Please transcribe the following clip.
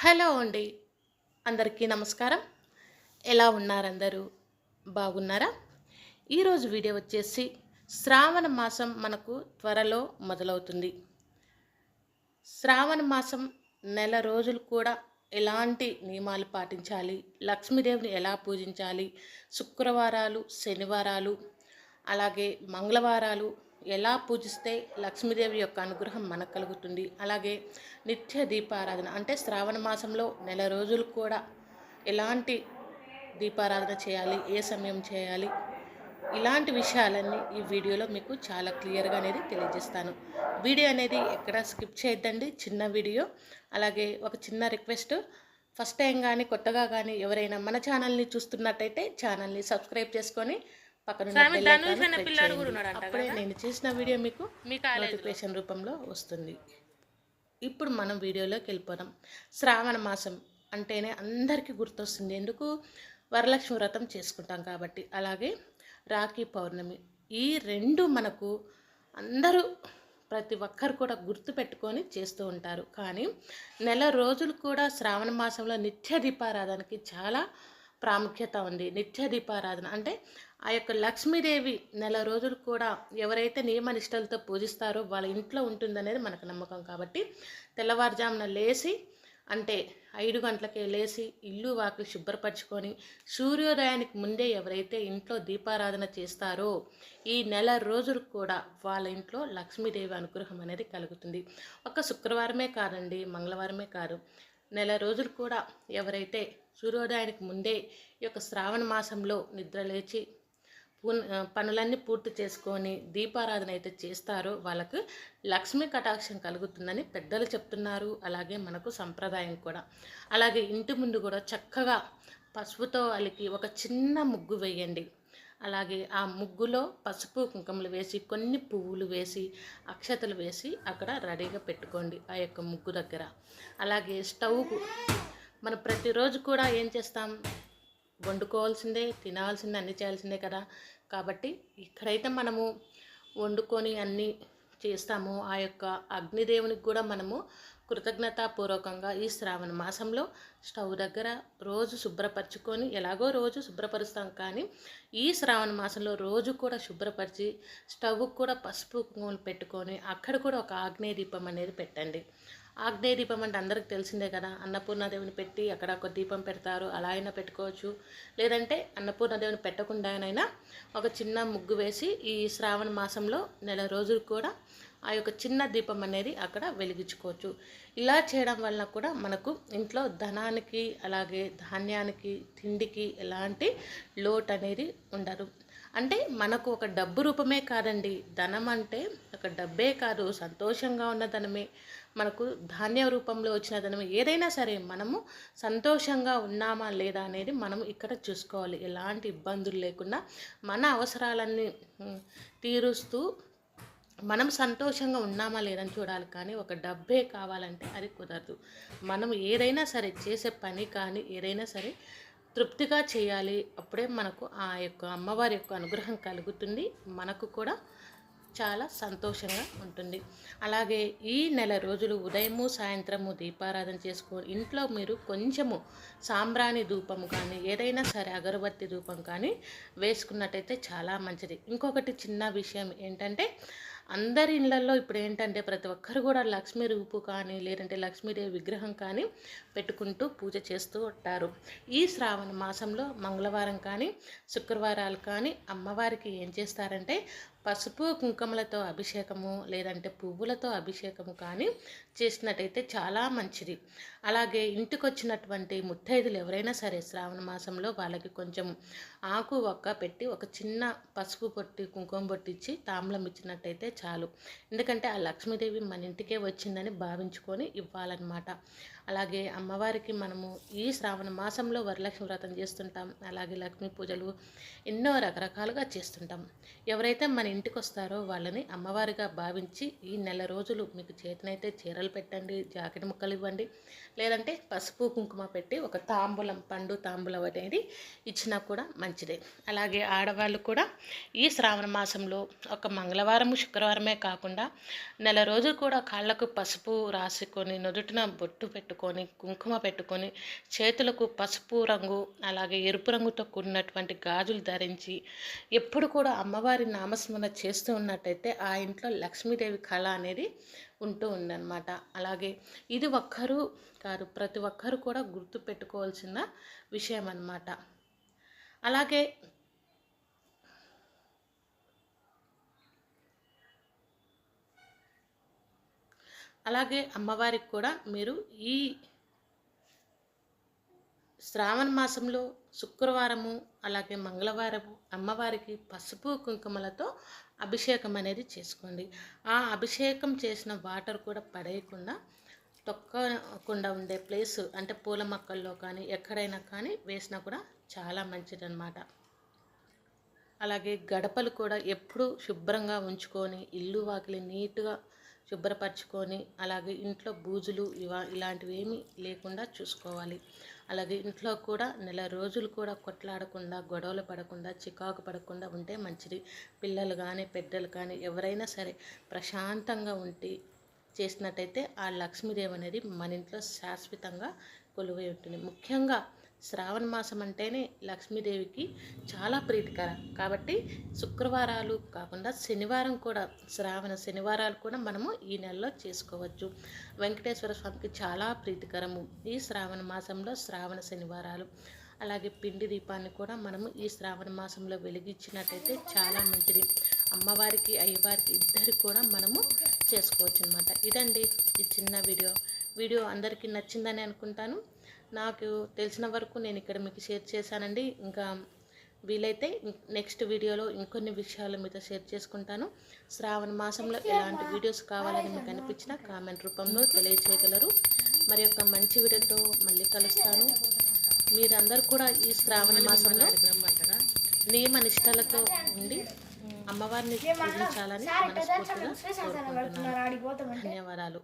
Hello అండి. అందరికీ నమస్కారం. ఎలా ఉన్నారందరూ? బాగున్నారా? ఈరోజు వీడియో వచ్చేసి శ్రావణ మాసం మనకు త్వరలో మొదలవుతుంది. శ్రావణ మాసం నెల రోజులు కూడా ఎలాంటి నియమాలు పాటించాలి? లక్ష్మీదేవిని ఎలా పూజించాలి? శుక్రవారాలు శనివారాలు అలాగే మంగళవారాలు ఎలా పూజిస్తే లక్ష్మీదేవి యొక్క అనుగ్రహం మనకు కలుగుతుంది? అలాగే నిత్య దీపారాధన అంటే శ్రావణ మాసంలో నెల రోజులు కూడా ఎలాంటి దీపారాధన చేయాలి? ఏ సమయం చేయాలి? ఇలాంటి విషయాలన్నీ ఈ వీడియోలో మీకు చాలా క్లియర్గా అనేది తెలియజేస్తాను. వీడియో అనేది ఎక్కడ స్కిప్ చేయొద్దండి. చిన్న వీడియో. అలాగే ఒక చిన్న రిక్వెస్ట్. ఫస్ట్ టైం కానీ కొత్తగా కానీ ఎవరైనా మన ఛానల్ని చూస్తున్నట్టయితే ఛానల్ని సబ్స్క్రైబ్ చేసుకొని పక్కన పిల్లాడు. కూడా అప్పుడే నేను చేసిన వీడియో మీకు నోటిఫికేషన్ రూపంలో వస్తుంది. ఇప్పుడు మనం వీడియోలోకి వెళ్ళిపోదాం. శ్రావణ మాసం అంటేనే అందరికీ గుర్తొస్తుంది. ఎందుకు? వరలక్ష్మి వ్రతం చేసుకుంటాం కాబట్టి. అలాగే రాఖీ పౌర్ణమి ఈ రెండు మనకు అందరూ ప్రతి ఒక్కరు కూడా గుర్తు పెట్టుకొని చేస్తూ ఉంటారు. కానీ నెల రోజులు కూడా శ్రావణ మాసంలో నిత్య దీపారాధనకి చాలా ప్రాముఖ్యత ఉంది. నిత్య దీపారాధన అంటే ఆ యొక్క లక్ష్మీదేవి నెల రోజులు కూడా ఎవరైతే నియమ నిష్టలతో పూజిస్తారో వాళ్ళ ఇంట్లో ఉంటుందనేది మనకు నమ్మకం కాబట్టి తెల్లవారుజామున లేచి అంటే ఐదు గంటలకే లేచి ఇల్లు వాకి శుభ్రపరచుకొని సూర్యోదయానికి ముందే ఎవరైతే ఇంట్లో దీపారాధన చేస్తారో ఈ నెల రోజులు కూడా వాళ్ళ ఇంట్లో లక్ష్మీదేవి అనుగ్రహం అనేది కలుగుతుంది. ఒక శుక్రవారమే కాదండి మంగళవారమే కాదు. నెల రోజులు కూడా ఎవరైతే సూర్యోదయానికి ముందే ఈ యొక్క శ్రావణ మాసంలో నిద్ర లేచి పనులన్నీ పూర్తి చేసుకొని దీపారాధన అయితే చేస్తారో వాళ్ళకు లక్ష్మీ కటాక్షం కలుగుతుందని పెద్దలు చెప్తున్నారు. అలాగే మనకు సంప్రదాయం కూడా. అలాగే ఇంటి ముందు కూడా చక్కగా పసుపుతో అలికి ఒక చిన్న ముగ్గు వేయండి. అలాగే ఆ ముగ్గులో పసుపు కుంకుమలు వేసి కొన్ని పువ్వులు వేసి అక్షతలు వేసి అక్కడ రెడీగా పెట్టుకోండి ఆ యొక్క ముగ్గు దగ్గర. అలాగే స్టవ్కు మనం ప్రతిరోజు కూడా ఏం చేస్తాం? వండుకోవాల్సిందే తినాల్సిందే అన్నీ చేయాల్సిందే కదా. కాబట్టి ఇక్కడైతే మనము వండుకొని అన్నీ చేస్తాము. ఆ యొక్క అగ్నిదేవునికి కూడా మనము కృతజ్ఞతాపూర్వకంగా ఈ శ్రావణ మాసంలో స్టవ్ దగ్గర రోజు శుభ్రపరచుకొని ఎలాగో రోజు శుభ్రపరుస్తాం కానీ ఈ శ్రావణ మాసంలో రోజు కూడా శుభ్రపరిచి స్టవ్ కూడా పసుపు పెట్టుకొని అక్కడ కూడా ఒక ఆగ్నేయ దీపం అనేది పెట్టండి. ఆగ్నేయ దీపం అంటే అందరికి తెలిసిందే కదా. అన్నపూర్ణాదేవిని పెట్టి అక్కడ ఒక దీపం పెడతారు. అలా అయినా పెట్టుకోవచ్చు. లేదంటే అన్నపూర్ణాదేవిని పెట్టకుండానైనా ఒక చిన్న ముగ్గు వేసి ఈ శ్రావణ మాసంలో నెల రోజులు కూడా ఆ యొక్క చిన్న దీపం అనేది అక్కడ వెలిగించుకోవచ్చు. ఇలా చేయడం వలన కూడా మనకు ఇంట్లో ధనానికి అలాగే ధాన్యానికి తిండికి ఎలాంటి లోటు అనేది ఉండదు. అంటే మనకు ఒక డబ్బు రూపమే కాదండి. ధనం అంటే ఒక డబ్బే కాదు. సంతోషంగా ఉన్న ధనమే. మనకు ధాన్య రూపంలో వచ్చిన ధనమే. ఏదైనా సరే మనము సంతోషంగా ఉన్నామా లేదా అనేది మనం ఇక్కడ చూసుకోవాలి. ఎలాంటి ఇబ్బందులు లేకుండా మన అవసరాలన్నీ తీరుస్తూ మనం సంతోషంగా ఉన్నామా లేదని చూడాలి. కానీ ఒక డబ్బే కావాలంటే అది కుదరదు. మనం ఏదైనా సరే చేసే పని కానీ ఏదైనా సరే తృప్తిగా చేయాలి. అప్పుడే మనకు ఆ యొక్క అమ్మవారి యొక్క అనుగ్రహం కలుగుతుంది. మనకు కూడా చాలా సంతోషంగా ఉంటుంది. అలాగే ఈ నెల రోజులు ఉదయము సాయంత్రము దీపారాధన చేసుకొని ఇంట్లో మీరు కొంచెము సాంబ్రాణి ధూపము కానీ ఏదైనా సరే అగరబత్తి ధూపం కానీ వేసుకున్నట్టయితే చాలా మంచిది. ఇంకొకటి చిన్న విషయం ఏంటంటే అందరి ఇళ్ళల్లో ఇప్పుడు ఏంటంటే ప్రతి ఒక్కరు కూడా లక్ష్మీ రూపు కానీ లేదంటే లక్ష్మీదేవి విగ్రహం కానీ పెట్టుకుంటూ పూజ చేస్తూ ఉంటారు. ఈ శ్రావణ మాసంలో మంగళవారం కానీ శుక్రవారాలు కానీ అమ్మవారికి ఏం చేస్తారంటే పసుపు కుంకుమలతో అభిషేకము లేదంటే పువ్వులతో అభిషేకము కానీ చేసినట్టయితే చాలా మంచిది. అలాగే ఇంటికి వచ్చినటువంటి ముత్తైదులు ఎవరైనా సరే శ్రావణ మాసంలో వాళ్ళకి కొంచెం ఆకు ఒక్క పెట్టి ఒక చిన్న పసుపు పొట్టి కుంకుమ పొట్టిచ్చి తాంబలం ఇచ్చినట్టయితే చాలు. ఎందుకంటే ఆ లక్ష్మీదేవి మన ఇంటికే వచ్చిందని భావించుకొని ఇవ్వాలన్నమాట. అలాగే అమ్మవారికి మనము ఈ శ్రావణ మాసంలో వరలక్ష్మి వ్రతం చేస్తుంటాం. అలాగే లక్ష్మీ పూజలు ఎన్నో రకరకాలుగా చేస్తుంటాం. ఎవరైతే మన ఇంటికి వస్తారో వాళ్ళని అమ్మవారిగా భావించి ఈ నెల రోజులు మీకు చేతనైతే చీరలు పెట్టండి జాకెట్ ముక్కలు ఇవ్వండి లేదంటే పసుపు కుంకుమ పెట్టి ఒక తాంబూలం పండు తాంబూలం అనేది ఇచ్చినా కూడా మంచిదే. అలాగే ఆడవాళ్ళు కూడా ఈ శ్రావణ మాసంలో ఒక మంగళవారం శుక్రవారమే కాకుండా నెల రోజులు కూడా కాళ్ళకు పసుపు రాసుకొని నుదుటిన బొట్టు పెట్టుకొని కుంకుమ పెట్టుకొని చేతులకు పసుపు రంగు అలాగే ఎరుపు రంగుతో కూడినటువంటి గాజులు ధరించి ఎప్పుడు కూడా అమ్మవారి నామస్మరణ చేస్తూ ఉన్నట్టయితే ఆ ఇంట్లో లక్ష్మీదేవి కళ అనేది ఉంటూ ఉందన్నమాట. అలాగే ఇది ఒక్కరు కాదు ప్రతి ఒక్కరు కూడా గుర్తు పెట్టుకోవాల్సిన విషయం అన్నమాట అలాగే అలాగే అమ్మవారికి కూడా మీరు ఈ శ్రావణ మాసంలో శుక్రవారము అలాగే మంగళవారము అమ్మవారికి పసుపు కుంకుమలతో అభిషేకం అనేది చేసుకోండి. ఆ అభిషేకం చేసిన వాటర్ కూడా పడేయకుండా తొక్కకుండా ఉండే ప్లేస్ అంటే పూల మొక్కల్లో కానీ ఎక్కడైనా కానీ వేసినా కూడా చాలా మంచిదన్నమాట. అలాగే గడపలు కూడా ఎప్పుడూ శుభ్రంగా ఉంచుకొని ఇల్లు వాకిలి నీట్గా శుభ్రపరచుకొని అలాగే ఇంట్లో బూజులు ఇవా ఇలాంటివి ఏమీ లేకుండా చూసుకోవాలి. అలాగే ఇంట్లో కూడా నెల రోజులు కూడా కొట్లాడకుండా గొడవలు పడకుండా చికాకు పడకుండా ఉంటే మంచిది. పిల్లలు కానీ పెద్దలు కానీ ఎవరైనా సరే ప్రశాంతంగా ఉండి చేసినట్టయితే ఆ లక్ష్మీదేవి అనేది మన ఇంట్లో శాశ్వతంగా కొలువై ఉంటుంది. ముఖ్యంగా శ్రావణ మాసం అంటేనే లక్ష్మీదేవికి చాలా ప్రీతికరం. కాబట్టి శుక్రవారాలు కాకుండా శనివారం కూడా శ్రావణ శనివారాలు కూడా మనము ఈ నెలలో చేసుకోవచ్చు. వెంకటేశ్వర స్వామికి చాలా ప్రీతికరము ఈ శ్రావణ మాసంలో శ్రావణ శనివారాలు. అలాగే పిండి దీపాన్ని కూడా మనము ఈ శ్రావణ మాసంలో వెలిగించినట్టయితే చాలా మంచిది. అమ్మవారికి అయ్యవారికి ఇద్దరు కూడా మనము చేసుకోవచ్చు అనమాట ఇదండి ఈ చిన్న వీడియో. వీడియో అందరికీ నచ్చిందని అనుకుంటాను. నాకు తెలిసిన వరకు నేను ఇక్కడ మీకు షేర్ చేశానండి. ఇంకా వీలైతే నెక్స్ట్ వీడియోలో ఇంకొన్ని విషయాలు మీతో షేర్ చేసుకుంటాను. శ్రావణ మాసంలో ఎలాంటి వీడియోస్ కావాలని మీకు అనిపించిన కామెంట్ రూపంలో తెలియచేయగలరు. మరి యొక్క మంచి వీడియోతో మళ్ళీ కలుస్తాను. మీరందరూ కూడా ఈ శ్రావణ మాసంలో నియమ నిష్టలతో ఉండి అమ్మవారిని పూజించాలని మనస్ఫూర్తిగా కోరుకుంటున్నాను. ధన్యవాదాలు.